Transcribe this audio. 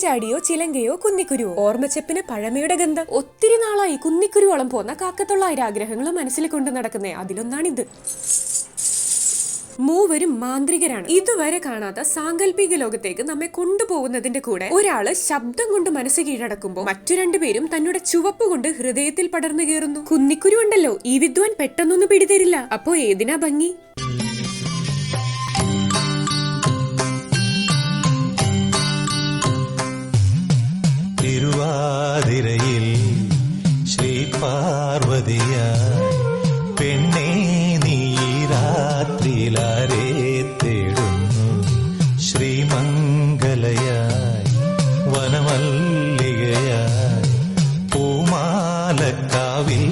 ചാടിയോ ചിലങ്കയോ കുന്നിക്കുരുവോ? ഓർമ്മച്ചെപ്പിന് പഴമയുടെ ഗന്ധം. ഒത്തിരി നാളായി കുന്നിക്കുരുവോളം പോന്ന കാക്കത്തുള്ളായിരം ആഗ്രഹങ്ങൾ മനസ്സിൽ കൊണ്ട് നടക്കുന്നേ അതിലൊന്നാണിത്. മൂവരും മാന്ത്രികരാണ്. ഇതുവരെ കാണാത്ത സാങ്കല്പിക ലോകത്തേക്ക് നമ്മെ കൊണ്ടുപോകുന്നതിന്റെ കൂടെ ഒരാൾ ശബ്ദം കൊണ്ട് മനസ്സ് കീഴടക്കുമ്പോൾ മറ്റു രണ്ടുപേരും തന്നെ ചുവപ്പ് കൊണ്ട് ഹൃദയത്തിൽ പടർന്നു കയറുന്നു. കുന്നിക്കുരു ഉണ്ടല്ലോ ഈ വിദ്വാൻ പെട്ടെന്നൊന്നും പിടിതരില്ല. അപ്പോ ഏതിനാ ഭംഗി? പാതിരയിൽ ശ്രീ പാർവതിയ പെണ്ണേ നീ രാത്രിയിലാരേ തേടുന്നു. ശ്രീമംഗലയായി വനമല്ലികയായി പൂമാലക്കാവിൽ